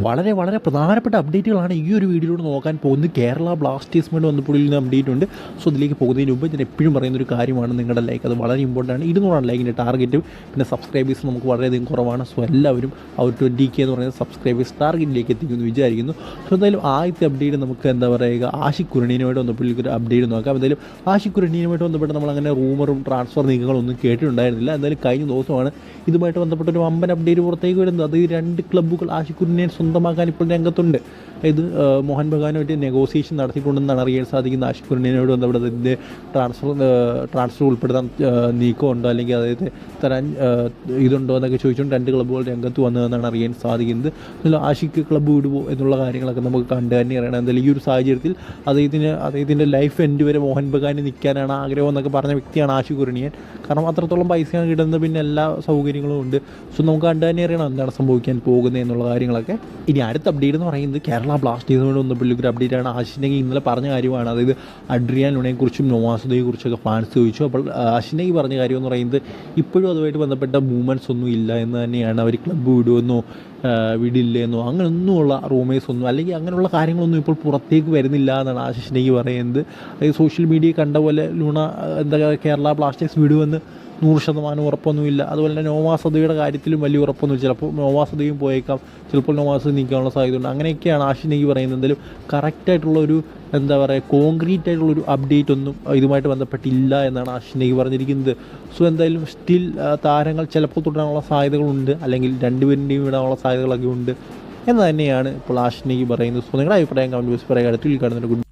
വളരെ വളരെ പ്രധാനപ്പെട്ട അപ്ഡേറ്റുകളാണ് ഈ ഒരു വീഡിയോയിലൂടെ നോക്കാൻ പോകുന്നത്. കേരള ബ്ലാസ്റ്റേഴ്സ് വന്നപ്പോൾ നിന്ന് അപ്ഡേറ്റ് ഉണ്ട്. സോ അതിലേക്ക് പോകുന്നതിന് മുമ്പ് ഞാൻ എപ്പോഴും പറയുന്ന ഒരു കാര്യമാണ് നിങ്ങളുടെ ലൈക്ക് അത് വളരെ ഇമ്പോർട്ടന്റ് ആണ്. ഇരുന്നൂറാണ് ലൈക്കിന്റെ ടാർഗറ്റ് പിന്നെ സബ്സ്ക്രൈബേഴ്സ് നമുക്ക് വളരെയധികം കുറവാണ്. സോ എല്ലാവരും ആ ട്വന്റി കെ എന്ന് പറയുന്ന സബ്സ്ക്രൈബേഴ്സ് ടാർഗറ്റിലേക്ക് എത്തിക്കുമെന്ന് വിചാരിക്കുന്നു. സോ എന്തായാലും ആദ്യത്തെ അപ്ഡേറ്റ് നമുക്ക് എന്താ പറയുക? ആഷിഖ് ഒരു അപ്ഡേറ്റ് നോക്കാം. എന്തായാലും ആഷിഖ് കുരണീനുമായിട്ട് ബന്ധപ്പെട്ട് നമ്മൾ അങ്ങനെ റൂമറും ട്രാൻസ്ഫർ നീക്കങ്ങളൊന്നും കേട്ടിട്ടുണ്ടായിരുന്നില്ല. എന്തായാലും കഴിഞ്ഞ ദിവസമാണ് ഇതുമായിട്ട് ബന്ധപ്പെട്ട ഒരു വമ്പൻ അപ്ഡേറ്റ് പുറത്തേക്ക് വരുന്നത്. അത് രണ്ട് ക്ലബ്ബുകൾ ആഷിഖ് സ്വന്തമാക്കാൻ ഇപ്പോൾ രംഗത്തുണ്ട്. ഇത് മോഹൻ ബഗാനുമായിട്ട് നെഗോസിയേഷൻ നടത്തിയിട്ടുണ്ടെന്നാണ് അറിയാൻ സാധിക്കുന്നത്. ആഷിഖ് കുര്യനോട് ബന്ധപ്പെട്ട് ഇതിന്റെ ട്രാൻസ്ഫർ ട്രാൻസ്ഫർ ഉൾപ്പെടുത്താൻ നീക്കമുണ്ടോ? അല്ലെങ്കിൽ അതായത് തരാൻ ഇതുണ്ടോ എന്നൊക്കെ ചോദിച്ചുകൊണ്ട് രണ്ട് ക്ലബ്ബുകൾ രംഗത്ത് വന്നതെന്നാണ് അറിയാൻ സാധിക്കുന്നത്. ആഷിഖ് ക്ലബ്ബ് വിടുമോ എന്നുള്ള കാര്യങ്ങളൊക്കെ നമുക്ക് കണ്ടു തന്നെ അറിയണം. എന്തായാലും ഈ ഒരു സാഹചര്യത്തിൽ അദ്ദേഹത്തിന് അദ്ദേഹത്തിന്റെ ലൈഫ് എൻഡ് വരെ മോഹൻ ബഗാന് നിൽക്കാനാണ് ആഗ്രഹം എന്നൊക്കെ പറഞ്ഞ വ്യക്തിയാണ് ആഷിഖ് കാരണം അത്രത്തോളം പൈസയാണ് കിട്ടുന്നത് പിന്നെ എല്ലാ സൗകര്യങ്ങളും ഉണ്ട്. സോ നമുക്ക് കണ്ടു തന്നെ അറിയണം എന്താണ് സംഭവിക്കാൻ പോകുന്നത് എന്നുള്ള കാര്യങ്ങളൊക്കെ. ഇനി അടുത്ത അപ്ഡേറ്റ് എന്ന് പറയുന്നത് കേരള ബ്ലാസ്റ്റേഴ്സിനോട് വന്നപ്പോൾ ഒരു അപ്ഡേറ്റ് ആണ്. ആശിനെങ്കിൽ ഇന്നലെ പറഞ്ഞ കാര്യമാണ്. അതായത് അഡ്രിയാൻ ലുണയെക്കുറിച്ചും നോവാസുദയെക്കുറിച്ചൊക്കെ ഫാൻസ് ചോദിച്ചു. അപ്പോൾ ആഷിനെങ്കിൽ പറഞ്ഞ കാര്യം എന്ന് പറയുന്നത് ഇപ്പോഴും അതുമായിട്ട് ബന്ധപ്പെട്ട മൂവ്മെന്റ്സ് ഒന്നും ഇല്ല എന്ന് തന്നെയാണ് അവർ ക്ലബ്ബ് വിടുമെന്നോ വിടില്ലെന്നോ അങ്ങനെയൊന്നുമുള്ള റൂമേഴ്സ് ഒന്നും അല്ലെങ്കിൽ അങ്ങനെയുള്ള കാര്യങ്ങളൊന്നും ഇപ്പോൾ പുറത്തേക്ക് വരുന്നില്ല എന്നാണ് ആശിഷിനേക്ക് പറയുന്നത്. അതായത് സോഷ്യൽ മീഡിയ കണ്ട പോലെ ലൂണ എന്താ കേരള ബ്ലാസ്റ്റേഴ്സ് വിടുമെന്ന് നൂറ് ശതമാനം ഉറപ്പൊന്നുമില്ല. അതുപോലെ തന്നെ നോവാസതയുടെ കാര്യത്തിലും വലിയ ഉറപ്പൊന്നുമില്ല. ചിലപ്പോൾ നോവാസതയും പോയേക്കാം. ചിലപ്പോൾ നോവാസത നീക്കാനുള്ള സാധ്യതയുണ്ട്. അങ്ങനെയൊക്കെയാണ് ആഷിനേക്ക് പറയുന്നത്. എന്തായാലും കറക്റ്റായിട്ടുള്ള ഒരു എന്താ പറയുക കോൺക്രീറ്റ് ആയിട്ടുള്ള ഒരു അപ്ഡേറ്റ് ഒന്നും ഇതുമായിട്ട് ബന്ധപ്പെട്ടില്ല എന്നാണ് ആഷിനേക്ക് പറഞ്ഞിരിക്കുന്നത്. സോ എന്തായാലും സ്റ്റിൽ താരങ്ങൾ ചിലപ്പോൾ തുടരാനുള്ള സാധ്യതകളുണ്ട്. അല്ലെങ്കിൽ രണ്ടുപേരുടെയും വിടാനുള്ള സാധ്യതകളൊക്കെ ഉണ്ട്. എന്ന് തന്നെയാണ് ഇപ്പോൾ ആഷിനേക്ക് പറയുന്നത്. സോ നിങ്ങളുടെ അഭിപ്രായം കമന്റ് ബോക്സ് പറയുക. അടുത്തിൽ കാണുന്നുണ്ട്